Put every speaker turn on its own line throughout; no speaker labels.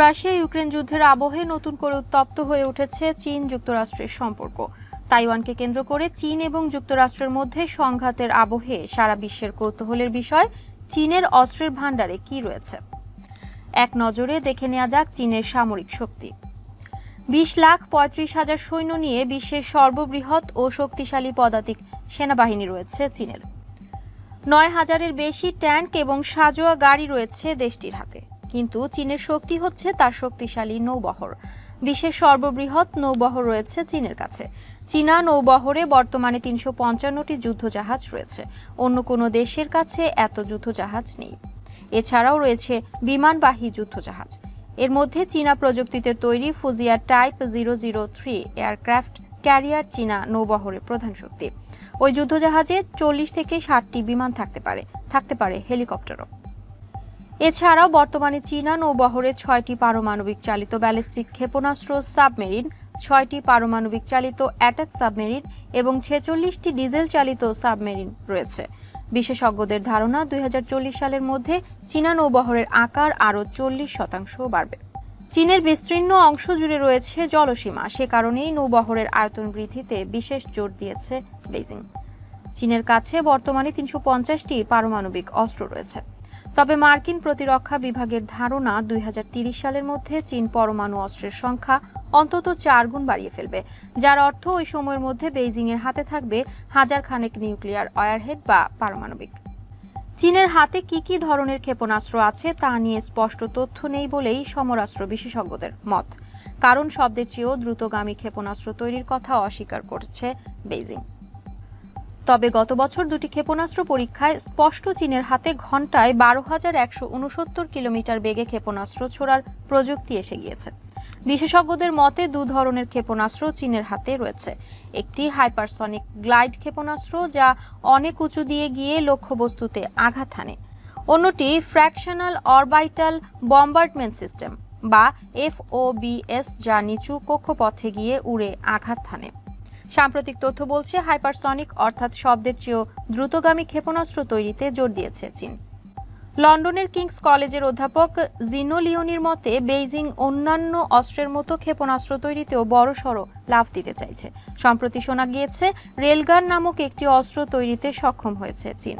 Russia Ukraine যুদ্ধের আবহে নতুন করে উত্তপ্ত হয়ে উঠেছে চীন যুক্তরাষ্ট্রের সম্পর্ক। তাইওয়ানকে কেন্দ্র করে চীন এবং যুক্তরাষ্ট্রের মধ্যে সংঘাতের আবহে সারা বিশ্বের কৌতূহলের বিষয়, চীনের অস্ত্রের ভাণ্ডারে কি রয়েছে? এক নজরে দেখে নেওয়া যাক চীনের সামরিক শক্তি। বিশ লাখ পঁয়ত্রিশ হাজার সৈন্য নিয়ে বিশ্বের সর্ববৃহৎ ও শক্তিশালী পদাতিক সেনাবাহিনী রয়েছে চীনের। নয় হাজারের বেশি ট্যাঙ্ক এবং সাজোয়া গাড়ি রয়েছে দেশটির হাতে। কিন্তু চীনের শক্তি হচ্ছে তার শক্তিশালী নৌবহর। বিশ্বের সর্ববৃহৎ নৌবহর রয়েছে চীনের কাছে। চীনা নৌবহরে বর্তমানে তিনশো পঞ্চান্নটি যুদ্ধজাহাজ রয়েছে। অন্য কোনো দেশের কাছে এত যুদ্ধজাহাজ নেই। এছাড়াও রয়েছে বিমানবাহী যুদ্ধজাহাজ। এর মধ্যে চীনা প্রযুক্তিতে তৈরি Fujian type zero zero three aircraft carrier চীনা নৌবহরের প্রধান শক্তি। ওই যুদ্ধজাহাজে চল্লিশ থেকে ষাটটি বিমান থাকতে পারে থাকতে পারে হেলিকপ্টারও। এছাড়াও বর্তমানে চীনা নৌবহরে ছয়টি পারমাণবিক চালিত ব্যালিস্টিক ক্ষেপণাস্ত্র সাবমেরিন, ছয়টি পারমাণবিক চালিত অ্যাটাক সাবমেরিন এবং ছেচল্লিশটি ডিজেল চালিত সাবমেরিন রয়েছে। বিশেষজ্ঞদের ধারণা, দুই হাজার চল্লিশ সালের মধ্যে চীনা নৌবহরের আকার আরও চল্লিশ শতাংশ বাড়বে। চীনের বিস্তীর্ণ অংশ জুড়ে রয়েছে জলসীমা। সে কারণেই নৌবহরের আয়তন বৃদ্ধিতে বিশেষ জোর দিয়েছে বেজিং চীনের কাছে বর্তমানে তিনশো পারমাণবিক অস্ত্র রয়েছে। তবে মার্কিন প্রতিরক্ষা বিভাগের ধারণা দুই সালের মধ্যে চীন পরমাণু অস্ত্রের সংখ্যা অন্তত চার গুণ বাড়িয়ে ফেলবে, যার অর্থ ওই সময়ের মধ্যে বেইজিং এর হাতে থাকবে হাজার খানেক নিউক্লিয়ার অয়ারহেড বা পারমাণবিক। চীনের হাতে কি কি ধরনের ক্ষেপণাস্ত্র আছে তা নিয়ে স্পষ্ট তথ্য নেই বলেই সমরাস্ত্র বিশেষজ্ঞদের মত। কারণ শব্দের চেয়েও দ্রুতগামী ক্ষেপণাস্ত্র তৈরির কথা অস্বীকার করছে বেইজিং। তবে গত বছর দুটি ক্ষেপণাস্ত্র পরীক্ষায় স্পষ্ট চীনের হাতে ঘন্টায় বারো হাজার একশো উনসত্তর কিলোমিটার বেগে ক্ষেপণাস্ত্র ছোড়ার প্রযুক্তি এসে গিয়েছে। বিশেষজ্ঞদের মতে, দু ধরনের ক্ষেপণাস্ত্র চীনের হাতে রয়েছে। একটি হাইপারসনিক গ্লাইড ক্ষেপণাস্ত্র যা অনেক উঁচু দিয়ে গিয়ে লক্ষ্যবস্তুতে আঘাত হানে। অন্যটি ফ্র্যাকশনাল অরবাইটাল বম্বার্ডমেন্ট সিস্টেম বা এফ ও এফওবিএস যা নিচু কক্ষপথে গিয়ে উড়ে আঘাত হানে। সাম্প্রতিক তথ্য বলছে, হাইপারসনিক অর্থাৎ শব্দের চেয়েও দ্রুতগামী ক্ষেপণাস্ত্র তৈরিতে জোর দিয়েছে চীন। লন্ডনের কিংস কলেজের অধ্যাপক জিনো লিওনির মতে, বেইজিং অন্যান্য অস্ত্রের মতো ক্ষেপণাস্ত্র তৈরিতেও বড়সড় লাভ দিতে চাইছে। সম্প্রতি শোনা গিয়েছে, রেলগান নামক একটি অস্ত্র তৈরিতে সক্ষম হয়েছে চীন।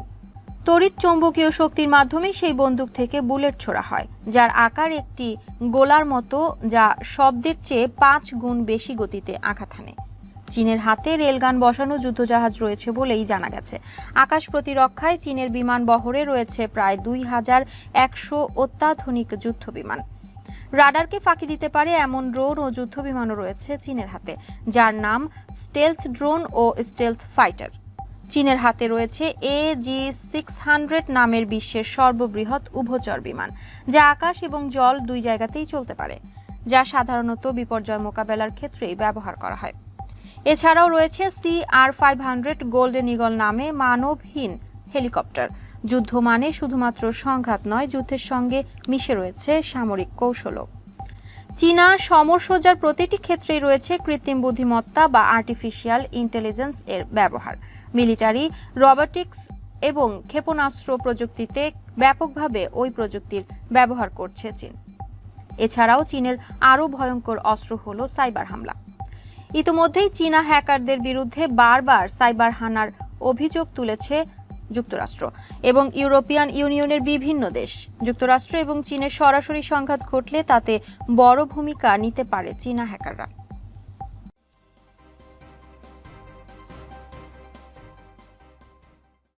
তড়িৎ চৌম্বকীয় শক্তির মাধ্যমে সেই বন্দুক থেকে বুলেট ছোড়া হয়, যার আকার একটি গোলার মতো, যা শব্দের চেয়ে পাঁচ গুণ বেশি গতিতে আঘাত হানে। চীনের হাতে রেলগান বসানো যুদ্ধজাহাজ রয়েছে বলেই জানা গেছে। আকাশ প্রতিরক্ষায় চীনের বিমান বহরে রয়েছে প্রায় দুই হাজার একশো অত্যাধুনিক যুদ্ধ বিমান। রাডারকে ফাঁকি দিতে পারে এমন ড্রোন ও যুদ্ধ বিমানও রয়েছে চীনের হাতে, যার নাম স্টেলথ ড্রোন ও স্টেলথ ফাইটার। চীনের হাতে রয়েছে এ জি সিক্স হান্ড্রেড নামের বিশ্বের সর্ববৃহৎ উভচর বিমান, যা আকাশ এবং জল দুই জায়গাতেই চলতে পারে, যা সাধারণত বিপর্যয় মোকাবেলার ক্ষেত্রেই ব্যবহার করা হয়। এছাড়াও রয়েছে C R five hundred golden eagle নামে মানবহীন হেলিকপ্টার। যুদ্ধ মানে শুধুমাত্র সংঘাত নয়, যুদ্ধের সঙ্গে মিশে রয়েছে সামরিক কৌশলও। চীনা সমরসজ্জার প্রতিটি ক্ষেত্রেই রয়েছে কৃত্রিম বুদ্ধিমত্তা বা আর্টিফিশিয়াল ইন্টেলিজেন্স এর ব্যবহার। মিলিটারি, রোবোটিক্স এবং ক্ষেপণাস্ত্র প্রযুক্তিতে ব্যাপকভাবে ওই প্রযুক্তির ব্যবহার করছে চীন। এছাড়াও চীনের আরও ভয়ঙ্কর অস্ত্র হল সাইবার হামলা। ইতোমধ্যেই চীনা হ্যাকারদের বিরুদ্ধে বারবার সাইবার হানার অভিযোগ তুলেছে যুক্তরাষ্ট্র এবং ইউরোপিয়ান ইউনিয়নের বিভিন্ন দেশ। যুক্তরাষ্ট্র এবং চীনের সরাসরি সংঘাত ঘটলে তাতে বড় ভূমিকা নিতে পারে চীনা হ্যাকাররা।